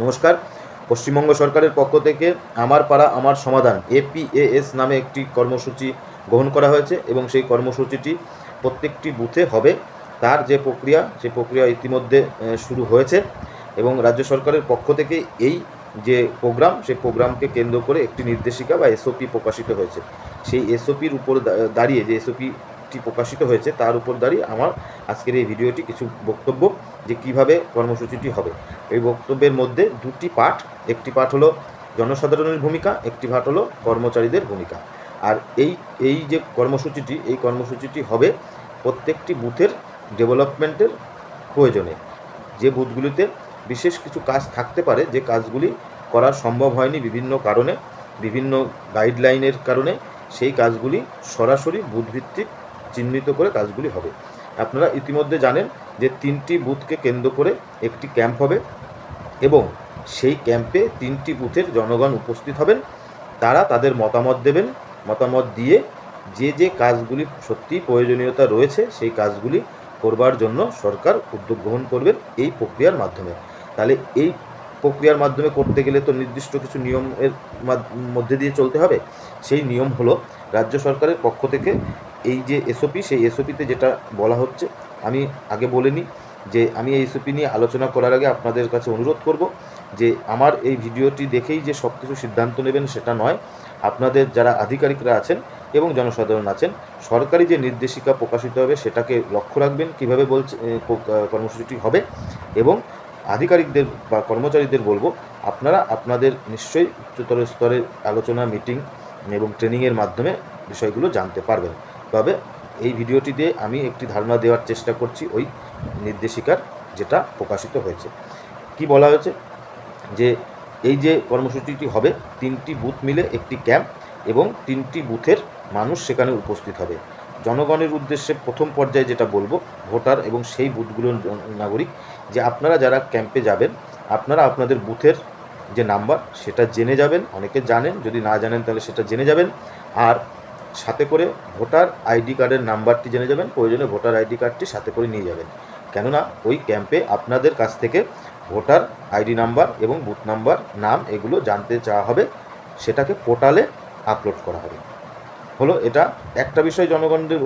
নমস্কার। পশ্চিমবঙ্গ সরকারের পক্ষ থেকে আমার পাড়া, আমার সমাধান এপিএএস নামে একটি কর্মসূচি গ্রহণ করা হয়েছে এবং সেই কর্মসূচিটি প্রত্যেকটি বুথে হবে। তার যে প্রক্রিয়া, সে প্রক্রিয়া ইতিমধ্যে শুরু হয়েছে এবং রাজ্য সরকারের পক্ষ থেকে এই যে প্রোগ্রাম সেই প্রোগ্রামকে কেন্দ্র করে একটি নির্দেশিকা বা এসওপি প্রকাশিত হয়েছে। সেই এসওপির উপর দাঁড়িয়ে যে এসওপিটি প্রকাশিত হয়েছে, তার উপর দাঁড়িয়ে আমার আজকের এই ভিডিওটি কিছু বক্তব্য। যে কীভাবে কর্মসূচিটি হবে। এই বক্তব্যের মধ্যে দুটি পাঠ। একটি পাঠ হলো জনসাধারণের ভূমিকা, একটি পাঠ হলো কর্মচারীদের ভূমিকা। আর এই এই যে কর্মসূচিটি, এই কর্মসূচিটি হবে প্রত্যেকটি বুথের ডেভেলপমেন্টের প্রয়োজনে। যে বুথগুলিতে বিশেষ কিছু কাজ থাকতে পারে, যে কাজগুলি করা সম্ভব হয়নি বিভিন্ন কারণে, বিভিন্ন গাইডলাইনের কারণে, সেই কাজগুলি সরাসরি বুথভিত্তিক চিহ্নিত করে কাজগুলি হবে। আপনারা ইতিমধ্যে জানেন যে তিনটি বুথকে কেন্দ্র করে একটি ক্যাম্প হবে এবং সেই ক্যাম্পে তিনটি বুথের জনগণ উপস্থিত হবেন। তারা তাদের মতামত দেবেন, মতামত দিয়ে যে যে কাজগুলি সত্যি প্রয়োজনীয়তা রয়েছে সেই কাজগুলি করবার জন্য সরকার উদ্যোগ গ্রহণ করবেন এই প্রক্রিয়ার মাধ্যমে। তাহলে এই প্রক্রিয়ার মাধ্যমে করতে গেলে তো নির্দিষ্ট কিছু নিয়মের মাধ- মধ্যে দিয়ে চলতে হবে। সেই নিয়ম হলো রাজ্য সরকারের পক্ষ থেকে এই যে এসওপি সেই এসওপিতে যেটা বলা হচ্ছে, আমি আগে বলে নিই যে আমি এই এসওপি নিয়ে আলোচনা করার আগে আপনাদের কাছে অনুরোধ করব যে আমার এই ভিডিওটি দেখেই যে সব কিছু সিদ্ধান্ত নেবেন সেটা নয়, আপনাদের যারা আধিকারিকরা আছেন এবং জনসাধারণ আছেন, সরকারি যে নির্দেশিকা প্রকাশিত হবে সেটাকে লক্ষ্য রাখবেন কীভাবে বলছে কর্মসূচিটি হবে এবং আধিকারিকদের বা কর্মচারীদের বলব, আপনারা আপনাদের নিশ্চয়ই উচ্চতর স্তরের আলোচনা, মিটিং এবং ট্রেনিংয়ের মাধ্যমে বিষয়গুলো জানতে পারবেন। তবে এই ভিডিওটি দিয়ে আমি একটি ধারণা দেওয়ার চেষ্টা করছি ওই নির্দেশিকার যেটা প্রকাশিত হয়েছে। কি বলা হয়েছে? যে এই যে কর্মসূচিটি হবে, তিনটি বুথ মিলে একটি ক্যাম্প এবং তিনটি বুথের মানুষ সেখানে উপস্থিত হবে। জনগণের উদ্দেশ্যে প্রথম পর্যায়ে যেটা বলব, ভোটার এবং সেই বুথগুলোর নাগরিক, যে আপনারা যারা ক্যাম্পে যাবেন, আপনারা আপনাদের বুথের যে নাম্বার, সেটা জেনে যাবেন, অনেকে জানেন, যদি না জানেন তাহলে সেটা জেনে যাবেন। আর সাথে করে ভোটার আইডি কার্ডের নাম্বারটি জেনে যাবেন, প্রয়োজনে ভোটার আইডি কার্ডটি সাথে করে নিয়ে যাবেন। কেননা ওই ক্যাম্পে আপনাদের কাছ থেকে ভোটার আইডি নাম্বার এবং বুথ নাম্বার, নাম এগুলো জানতে চাওয়া হবে, সেটাকে পোর্টালে আপলোড করা হবে। হলো এটা একটা বিষয়, জনগণদের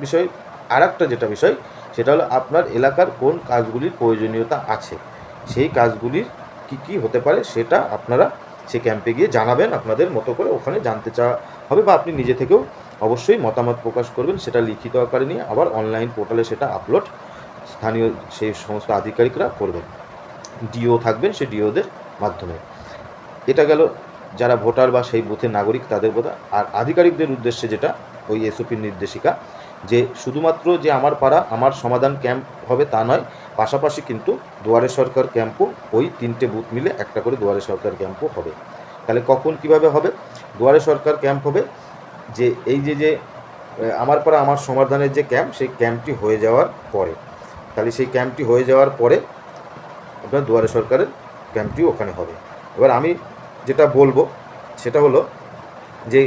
বিষয় আর একটা যেটা বিষয়, সেটা হলো আপনার এলাকার কোন কাজগুলির প্রয়োজনীয়তা আছে? সেই কাজগুলির কি কি হতে পারে সেটা আপনারা সে ক্যাম্পে গিয়ে জানাবেন আপনাদের মতো করে ওখানে জানতে চাওয়া হবে বা আপনি নিজে থেকেও অবশ্যই মতামত প্রকাশ করবেন সেটা লিখিত আকারে নিয়ে আবার অনলাইন পোর্টালে সেটা আপলোড স্থানীয় সেই সমস্ত আধিকারিকরা করবেন। ডিও থাকবেন সেই ডিওদের মাধ্যমে। এটা গেল যারা ভোটার বা সেই বুথের নাগরিক তাদের কথা। আর আধিকারিকদের উদ্দেশ্যে যেটা, ওই এসওপির নির্দেশিকা, যে শুধুমাত্র যে আমার পাড়া, আমার সমাধান ক্যাম্প হবে তা নয় পাশাপাশি কিন্তু দুয়ারে সরকার ক্যাম্পও ওই তিনটে বুথ মিলে একটা করে দুয়ারে সরকার ক্যাম্পও হবে। তাহলে কখন কীভাবে হবে? দুয়ারে সরকার ক্যাম্প হবে যে এই যে যে আমার পাড়া আমার সমাধানের যে ক্যাম্প, সেই ক্যাম্পটি হয়ে যাওয়ার পরে। তাহলে সেই ক্যাম্পটি হয়ে যাওয়ার পরে আপনার দুয়ারে সরকারের ক্যাম্পটি ওখানে হবে। এবার আমি যেটা বলব, সেটা হলো যে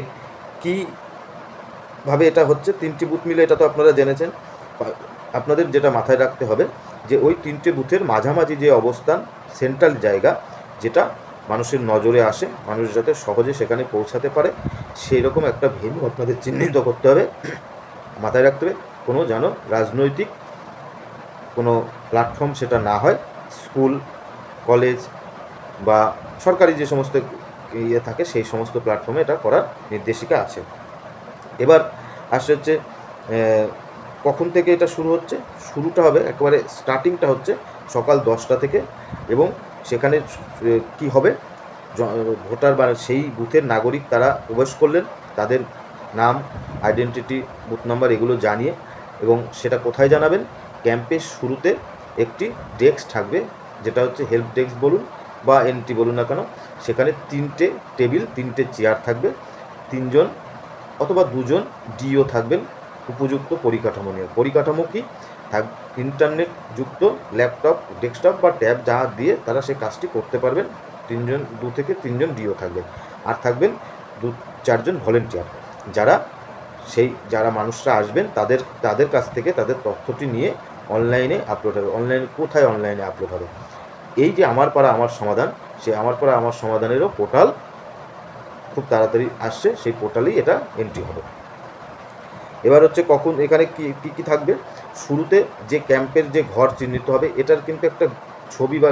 কি ভাবে এটা হচ্ছে? তিনটি বুথ মিলে এটা তো আপনারা জেনেছেন। আপনাদের যেটা মাথায় রাখতে হবে যে ওই তিনটে বুথের মাঝামাঝি যে অবস্থান, সেন্ট্রাল জায়গা, যেটা মানুষের নজরে আসে, মানুষ যাতে সহজে সেখানে পৌঁছাতে পারে সেই রকম একটা ভেন্যু আপনাদের চিহ্নিত করতে হবে। মাথায় রাখতে হবে, কোনো যেন রাজনৈতিক কোনো প্ল্যাটফর্ম সেটা না হয়। স্কুল, কলেজ বা সরকারি যে সমস্ত ইয়ে থাকে, সেই সমস্ত প্ল্যাটফর্মে এটা করার নির্দেশিকা আছে। এবার আসছে হচ্ছে কখন থেকে এটা শুরু হচ্ছে? শুরুটা হবে, একেবারে স্টার্টিংটা হচ্ছে সকাল দশটা থেকে এবং সেখানে কি হবে? ভোটার বা সেই বুথের নাগরিক তারা প্রবেশ করলেন, তাদের নাম আইডেন্টিটি বুথ নাম্বার এগুলো জানিয়ে এবং সেটা কোথায় জানাবেন? ক্যাম্পের শুরুতে একটি ডেস্ক থাকবে, যেটা হচ্ছে হেল্প ডেস্ক বলুন বা এনটি বলুন না কেন, সেখানে তিনটে টেবিল তিনটে চেয়ার থাকবে, তিনজন অথবা দুজন ডিও থাকবেন। উপযুক্ত পরিকাঠামো নিয়ে। পরিকাঠামো কি? থাক ইন্টারনেট যুক্ত ল্যাপটপ ডেস্কটপ বা ট্যাব যা দিয়ে তারা সেই কাজটি করতে পারবেন। তিনজন, দু থেকে তিনজন ডিও থাকবেন। আর থাকবেন দু, চারজন ভলেন্টিয়ার যারা সেই, যারা মানুষরা আসবেন, তাদের তাদের কাছ থেকে তাদের তথ্যটি নিয়ে অনলাইনে আপলোড হবে। অনলাইন কোথায় অনলাইনে আপলোড হবে? এই যে আমার পাড়া, আমার সমাধান, সে আমার পাড়া, আমার সমাধানেরও পোর্টাল খুব তাড়াতাড়ি আসছে। সেই পোর্টালেই এটা এন্ট্রি হবে। এবার হচ্ছে কখন, এখানে কি, কী থাকবে? শুরুতে যে ক্যাম্পের যে ঘর চিহ্নিত হবে, এটার কিন্তু একটা ছবি বা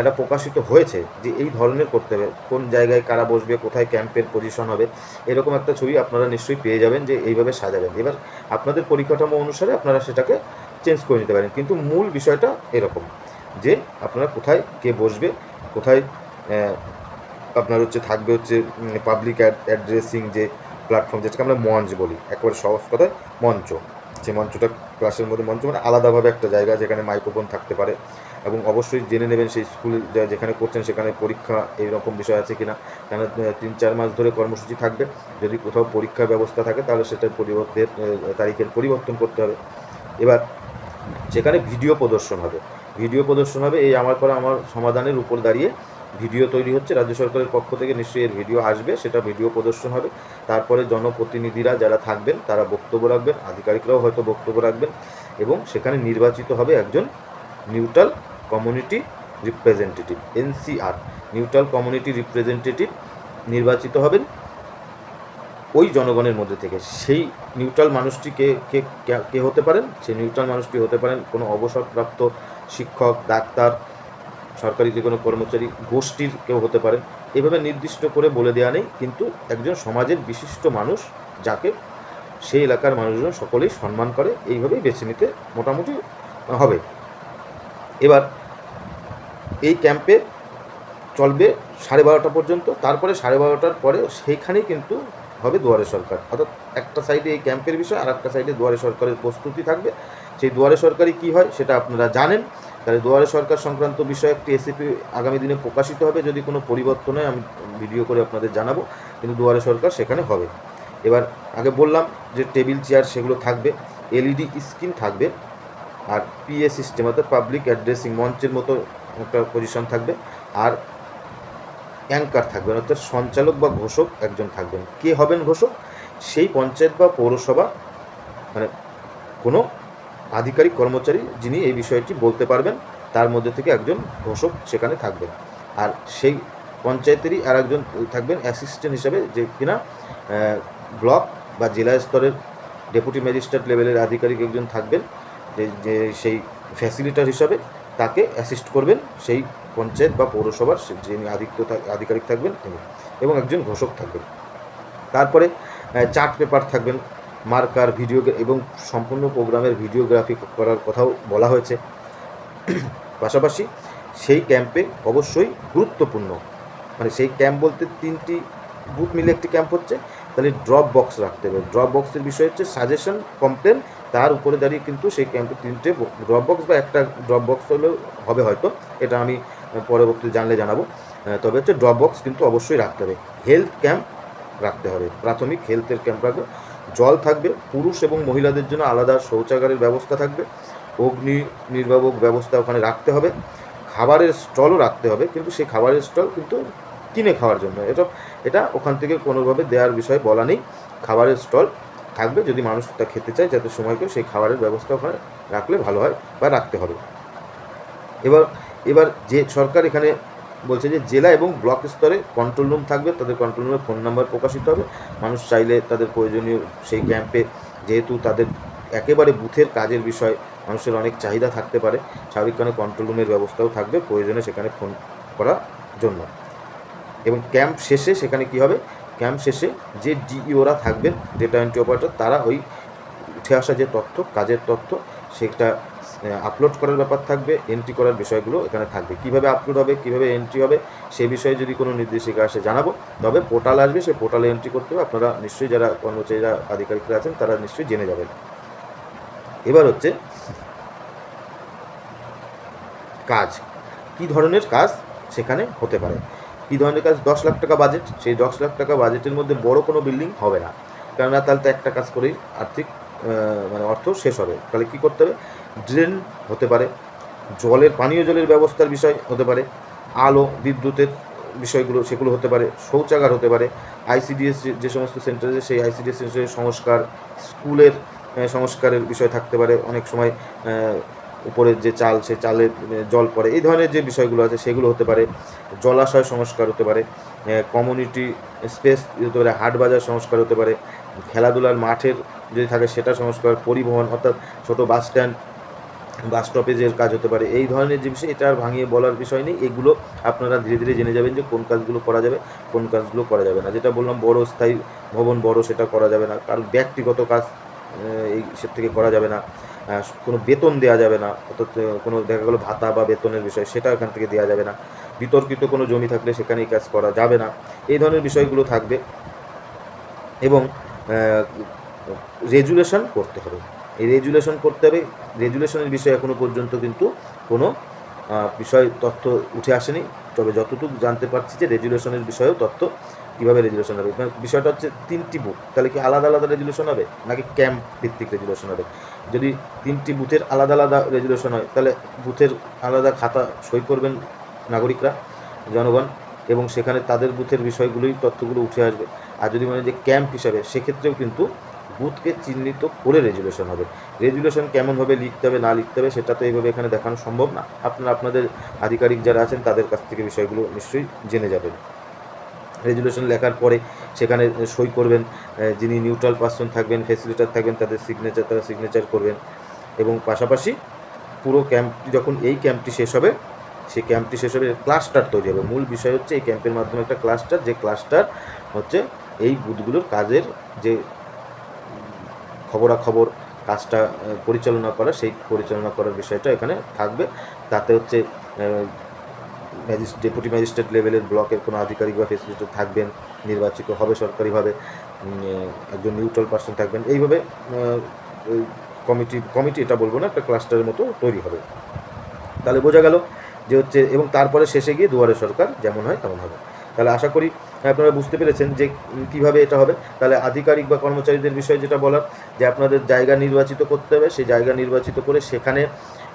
এটা প্রকাশিত হয়েছে যে এই ধরনের করতে হবে। কোন জায়গায় কারা বসবে, কোথায় ক্যাম্পের পজিশন হবে, এরকম একটা ছবি আপনারা নিশ্চয়ই পেয়ে যাবেন যে এইভাবে সাজাবেন। এবার আপনাদের পরিকাঠামো অনুসারে আপনারা সেটাকে চেঞ্জ করে নিতে পারেন। কিন্তু মূল বিষয়টা এরকম যে আপনারা কোথায় কে বসবে, কোথায় আপনার হচ্ছে থাকবে হচ্ছে পাবলিক অ্যাড্রেসিং যে প্ল্যাটফর্ম যেটাকে আমরা মঞ্চ বলি, একেবারে সহজ কথায় মঞ্চ। যে মঞ্চটা ক্লাসের মধ্যে মঞ্চ মানে আলাদাভাবে একটা জায়গা যেখানে মাইক্রোফোন থাকতে পারে এবং অবশ্যই জেনে নেবেন সেই স্কুল যেখানে করছেন সেখানে পরীক্ষা এইরকম বিষয় আছে কিনা। কেন তিন চার মাস ধরে কর্মসূচি থাকবে। যদি কোথাও পরীক্ষার ব্যবস্থা থাকে তাহলে সেটার পরিবর্তে তারিখের পরিবর্তন করতে হবে। এবার, সেখানে ভিডিও প্রদর্শন হবে। ভিডিও প্রদর্শন হবে এই আমার পরে আমার সমাধানের উপর দাঁড়িয়ে ভিডিও তৈরি হচ্ছে, রাজ্য সরকারের পক্ষ থেকে নিশ্চয়ই এর ভিডিও আসবে, সেটা ভিডিও প্রদর্শন হবে। তারপরে জনপ্রতিনিধিরা যারা থাকবেন, তারা বক্তব্য রাখবেন, আধিকারিকরাও হয়তো বক্তব্য রাখবেন এবং সেখানে নির্বাচিত হবে একজন neutral community representative, NCR. Neutral community representative নির্বাচিত হবেন ওই জনগণের মধ্যে থেকে। সেই নিউট্রাল মানুষটি কে কে, কে- হতে পারেন? সেই নিউট্রাল মানুষটি হতে পারেন কোনো অবসরপ্রাপ্ত শিক্ষক, ডাক্তার সরকারি যে কোনো কর্মচারী গোষ্ঠীর কেউ হতে পারেন এভাবে নির্দিষ্ট করে বলে দেওয়া নেই, কিন্তু একজন সমাজের বিশিষ্ট মানুষ যাকে সেই এলাকার মানুষজন সকলেই সম্মান করে, এইভাবেই বেছে নিতে মোটামুটি হবে। এবার এই ক্যাম্পে চলবে সাড়ে বারোটা পর্যন্ত, তারপরে সাড়ে বারোটার পরে সেইখানেই কিন্তু হবে দুয়ারে সরকার। অর্থাৎ একটা সাইডে এই ক্যাম্পের বিষয় আর একটা সাইডে দুয়ারে সরকারের প্রস্তুতি থাকবে। সেই দুয়ারে সরকারি কী হয় সেটা আপনারা জানেন। তাহলে দুয়ারে সরকার সংক্রান্ত বিষয়ে একটি এসিপি আগামী দিনে প্রকাশিত হবে। যদি কোনো পরিবর্তন হয়, আমি ভিডিও করে আপনাদের জানাব। কিন্তু দুয়ারে সরকার সেখানে হবে। এবার আগে বললাম যে টেবিল, চেয়ার সেগুলো থাকবে। এলইডি স্ক্রিন থাকবে। আর পিএ সিস্টেম অর্থাৎ পাবলিক অ্যাড্রেসিং মঞ্চের মতো একটা পজিশন থাকবে। আর অ্যাঙ্কার থাকবেন অর্থাৎ সঞ্চালক বা ঘোষক একজন থাকবেন। কে হবেন ঘোষক? সেই পঞ্চায়েত বা পৌরসভা মানে কোনো আধিকারিক কর্মচারী যিনি এই বিষয়টি বলতে পারবেন, তার মধ্যে থেকে একজন ঘোষক সেখানে থাকবেন। আর সেই পঞ্চায়েতেরই আর একজন থাকবেন অ্যাসিস্ট্যান্ট হিসাবে যে কিনা ব্লক বা জেলা স্তরের ডেপুটি ম্যাজিস্ট্রেট লেভেলের আধিকারিক একজন থাকবেন, যে যে সেই ফ্যাসিলিটার হিসাবে তাকে অ্যাসিস্ট করবেন সেই পঞ্চায়েত বা পৌরসভার যিনি আধিক্য আধিকারিক থাকবেন এবং একজন ঘোষক থাকবেন। তারপরে চার্ট পেপার থাকবেন মার্কার ভিডিও এবং সম্পূর্ণ প্রোগ্রামের ভিডিওগ্রাফি করার কথাও বলা হয়েছে। পাশাপাশি সেই ক্যাম্পে অবশ্যই গুরুত্বপূর্ণ মানে সেই ক্যাম্প বলতে তিনটি বুথ মিলে একটি ক্যাম্প হচ্ছে, তাহলে ড্রপ বক্স রাখতে হবে। ড্রপ বক্সের বিষয় হচ্ছে সাজেশন, কমপ্লেন, তার উপরে দাঁড়িয়ে কিন্তু সেই ক্যাম্পে তিনটে ড্রপ বক্স বা একটা ড্রপ বক্স হলেও হবে হয়তো, এটা আমি পরবর্তী জানলে জানাব। তবে হচ্ছে ড্রপ বক্স কিন্তু অবশ্যই রাখতে হবে। হেলথ ক্যাম্প রাখতে হবে, প্রাথমিক হেলথের ক্যাম্প রাখবে। জল থাকবে, পুরুষ এবং মহিলাদের জন্য আলাদা শৌচাগারের ব্যবস্থা থাকবে, অগ্নি নির্বাপক ব্যবস্থা ওখানে রাখতে হবে, খাবারের স্টলও রাখতে হবে, কিন্তু সেই খাবারের স্টল কিন্তু কিনে খাওয়ার জন্য। এটা এটা ওখান থেকে কোনোভাবে দেওয়ার বিষয়ে বলা নেই। খাবারের স্টল থাকবে, যদি মানুষ তা খেতে চায়, যাতে সময় করে সেই খাবারের ব্যবস্থা ওখানে রাখলে ভালো হয় বা রাখতে হবে। এবার এবার যে সরকার এখানে বলছে যে জেলা এবং ব্লক স্তরে কন্ট্রোল রুম থাকবে, তাদের কন্ট্রোল রুমে ফোন নাম্বার প্রকাশিত হবে। মানুষ চাইলে তাদের প্রয়োজনীয় সেই ক্যাম্পে যেহেতু তাদের একেবারে বুথের কাজের বিষয়, মানুষের অনেক চাহিদা থাকতে পারে, স্বাভাবিক কারণে কন্ট্রোল রুমের ব্যবস্থাও থাকবে প্রয়োজনে সেখানে ফোন করার জন্য। এবং ক্যাম্প শেষে সেখানে কি হবে? ক্যাম্প শেষে যে ডিইওরা থাকবেন ডেটা এন্ট্রি অপারেটর তারা ওই উঠে আসা যে তথ্য, কাজের তথ্য, সেটা আপলোড করার ব্যাপার থাকবে এন্ট্রি করার বিষয়গুলো এখানে থাকবে। কীভাবে আপলোড হবে, কীভাবে এন্ট্রি হবে সে বিষয়ে যদি কোনো নির্দেশিকা আসে, জানাব। তবে পোর্টাল আসবে, সেই পোর্টালে এন্ট্রি করতে হবে। আপনারা নিশ্চয়ই যারা কর্মচারীরা আধিকারিকরা আছেন, তারা নিশ্চয়ই জেনে যাবেন। এবার হচ্ছে, কাজ। কি ধরনের কাজ সেখানে হতে পারে? কী ধরনের কাজ? দশ লাখ টাকা বাজেট সেই দশ লাখ টাকা বাজেটের মধ্যে বড় কোনো বিল্ডিং হবে না। কেননা তাহলে তো একটা কাজ করেই আর্থিক মানে অর্থ শেষ হবে। তাহলে কী করতে হবে? ড্রেন হতে পারে। জলের, পানীয় জলের ব্যবস্থার বিষয় হতে পারে। আলো, বিদ্যুতের বিষয়গুলো সেগুলো হতে পারে। শৌচাগার হতে পারে। আইসিডিএস যে সমস্ত সেন্টার আছে, সেই আইসিডিএস সেন্টারের সংস্কার, স্কুলের সংস্কারের বিষয় থাকতে পারে। অনেক সময় উপরের যে চাল, সেই চালের জল পড়ে। এই ধরনের যে বিষয়গুলো আছে, সেগুলো হতে পারে। জলাশয় সংস্কার হতে পারে। কমিউনিটি স্পেস হতে পারে। হাট বাজার সংস্কার হতে পারে। খেলাধুলার মাঠের যদি থাকে সেটা সংস্কার, পরিবহন, অর্থাৎ ছোট বাস স্ট্যান্ড বাস স্টপেজের কাজ হতে পারে। এই ধরনের যে বিষয়, এটা আর ভাঙিয়ে বলার বিষয় নেই। এগুলো আপনারা ধীরে ধীরে জেনে যাবেন যে কোন কাজগুলো করা যাবে, কোন কাজগুলো করা যাবে না। যেটা বললাম, বড় স্থায়ী ভবন, বড় সেটা করা যাবে না। কারণ ব্যক্তিগত কাজ এই সে থেকে করা যাবে না। কোনো বেতন দেওয়া যাবে না। অর্থাৎ কোনো দেখা গেলো ভাতা বা বেতনের বিষয়, সেটা এখান থেকে দেওয়া যাবে না। বিতর্কিত কোনো জমি থাকলে সেখানে এই কাজ করা যাবে না। এই ধরনের বিষয়গুলো থাকবে। এবং রেজুলেশন করতে হবে। এই রেজুলেশন করতে হবে। রেজুলেশনের বিষয়ে এখনও পর্যন্ত কিন্তু কোনো বিষয়, তথ্য উঠে আসেনি। তবে যতটুকু জানতে পারছি যে রেজুলেশনের বিষয়েও তথ্য কীভাবে রেজুলেশন হবে। মানে বিষয়টা হচ্ছে তিনটি বুথ। তাহলে কি আলাদা আলাদা রেজুলেশন হবে? নাকি ক্যাম্প ভিত্তিক রেজুলেশন হবে? যদি তিনটি বুথের আলাদা আলাদা রেজুলেশন হয়, তাহলে বুথের আলাদা খাতা সই করবেন নাগরিকরা, জনগণ, এবং সেখানে তাদের বুথের বিষয়গুলোই তথ্যগুলো উঠে আসবে। আর যদি মনে যে ক্যাম্প হিসাবে, সেক্ষেত্রেও কিন্তু বুথকে চিহ্নিত করে রেজুলেশন হবে। রেজুলেশন কেমনভাবে লিখতে হবে, না লিখতে হবে, সেটা তো এইভাবে এখানে দেখানো সম্ভব না। আপনারা, আপনাদের আধিকারিক যারা আছেন, তাদের কাছ থেকে বিষয়গুলো নিশ্চয়ই জেনে যাবেন। রেজুলেশন লেখার পরে সেখানে সই করবেন যিনি নিউট্রাল পার্সন থাকবেন ফেসিলিটার থাকবেন, তাদের সিগনেচার তারা সিগনেচার করবেন। এবং পাশাপাশি পুরো ক্যাম্পটি যখন এই ক্যাম্পটি শেষ হবে, সেই ক্যাম্পটি শেষ হবে ক্লাস্টার তৈরি হবে। মূল বিষয় হচ্ছে, এই ক্যাম্পের মাধ্যমে একটা ক্লাস্টার যে ক্লাস্টার হচ্ছে এই বুথগুলোর কাজের যে খবরাখবর কাজটা পরিচালনা করা, সেই পরিচালনা করার বিষয়টা এখানে থাকবে। তাতে হচ্ছে ডেপুটি ম্যাজিস্ট্রেট লেভেলের ব্লকের কোনো আধিকারিক বা ফেসিলিটেটর থাকবেন, নির্বাচিত হবে সরকারিভাবে একজন নিউট্রাল পার্সন থাকবেন। এইভাবে কমিটি কমিটি এটা বলব না, একটা ক্লাস্টারের মতো তৈরি হবে। তাহলে বোঝা গেল যে হচ্ছে, এবং তারপরে শেষে গিয়ে দুয়ারে সরকার যেমন হয় তেমন হবে। তাহলে আশা করি আপনারা বুঝতে পেরেছেন যে কীভাবে এটা হবে। তাহলে আধিকারিক বা কর্মচারীদের বিষয়ে যেটা বলার, যে আপনাদের জায়গা নির্বাচিত করতে হবে, সেই জায়গা নির্বাচিত করে সেখানে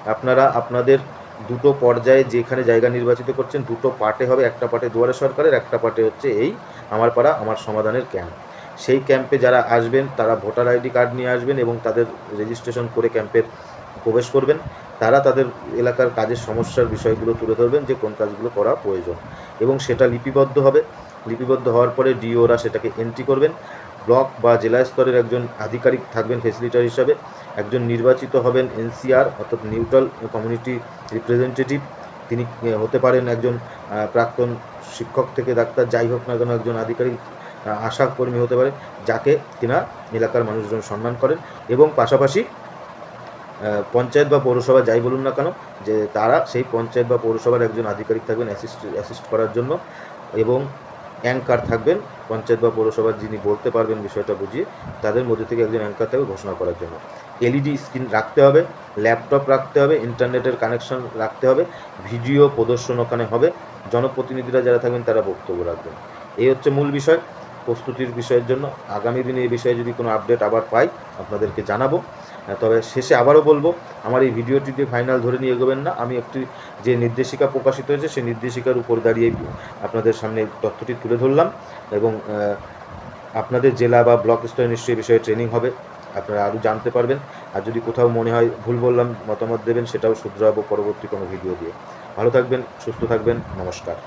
আপনারা, আপনাদের দুটো পর্যায়ে যেখানে জায়গা নির্বাচিত করছেন, দুটো পার্টে হবে, একটা পার্টে দুয়ারে সরকারের, একটা পার্টে হচ্ছে এই আমার পাড়া, আমার সমাধানের ক্যাম্প সেই ক্যাম্পে যারা আসবেন, তারা ভোটার আইডি কার্ড নিয়ে আসবেন এবং তাদের রেজিস্ট্রেশন করে ক্যাম্পের প্রবেশ করবেন। তারা তাদের এলাকার কাজের সমস্যার বিষয়গুলো তুলে ধরবেন যে কোন কাজগুলো করা প্রয়োজন। এবং সেটা লিপিবদ্ধ হবে। লিপিবদ্ধ হওয়ার পরে ডিওরা সেটাকে এন্ট্রি করবেন। ব্লক বা জেলা স্তরের একজন আধিকারিক থাকবেন ফেসিলিটার হিসাবে। একজন নির্বাচিত হবেন এনসিআর, অর্থাৎ নিউট্রাল কমিউনিটি রিপ্রেজেন্টেটিভ তিনি হতে পারেন একজন প্রাক্তন শিক্ষক থেকে ডাক্তার, যাই হোক না কেন একজন আধিকারিক আশা কর্মী হতে পারে, যাকে কিনা এলাকার মানুষজন সম্মান করেন এবং পাশাপাশি পঞ্চায়েত বা পৌরসভা যাই বলুন না কেন, যে তারা সেই পঞ্চায়েত বা পৌরসভার একজন আধিকারিক থাকবেন অ্যাসিস্ট অ্যাসিস্ট করার জন্য এবং অ্যাঙ্কার থাকবেন, পঞ্চায়েত বা পৌরসভার যিনি বলতে পারবেন বিষয়টা বুঝিয়ে, তাদের মধ্যে থেকে একজন অ্যাঙ্কার থাকবে ঘোষণা করার জন্য। এলইডি স্ক্রিন রাখতে হবে, ল্যাপটপ রাখতে হবে, ইন্টারনেটের কানেকশন রাখতে হবে, ভিডিও প্রদর্শন ওখানে হবে, জনপ্রতিনিধিরা যারা থাকবেন তারা বক্তব্য রাখবেন। এই হচ্ছে মূল বিষয়। প্রস্তুতির বিষয়ের জন্য আগামী দিনে এই বিষয়ে যদি কোনো আপডেট আবার পাই, আপনাদেরকে জানাব। তবে শেষে আবারও বলব, আমার এই ভিডিওটি দিয়ে ফাইনাল ধরে নিয়ে এগোবেন না। আমি একটি যে নির্দেশিকা প্রকাশিত হয়েছে, সেই নির্দেশিকার উপর দাঁড়িয়ে আপনাদের সামনে তথ্যটি তুলে ধরলাম এবং আপনাদের জেলা বা ব্লক স্তরে নিশ্চয়ই বিষয়ে ট্রেনিং হবে, আপনারা আরও জানতে পারবেন। আর যদি কোথাও মনে হয় ভুল বললাম, মতামত দেবেন, সেটাও শুধরাবো পরবর্তী কোনো ভিডিও দিয়ে। ভালো থাকবেন, সুস্থ থাকবেন, নমস্কার।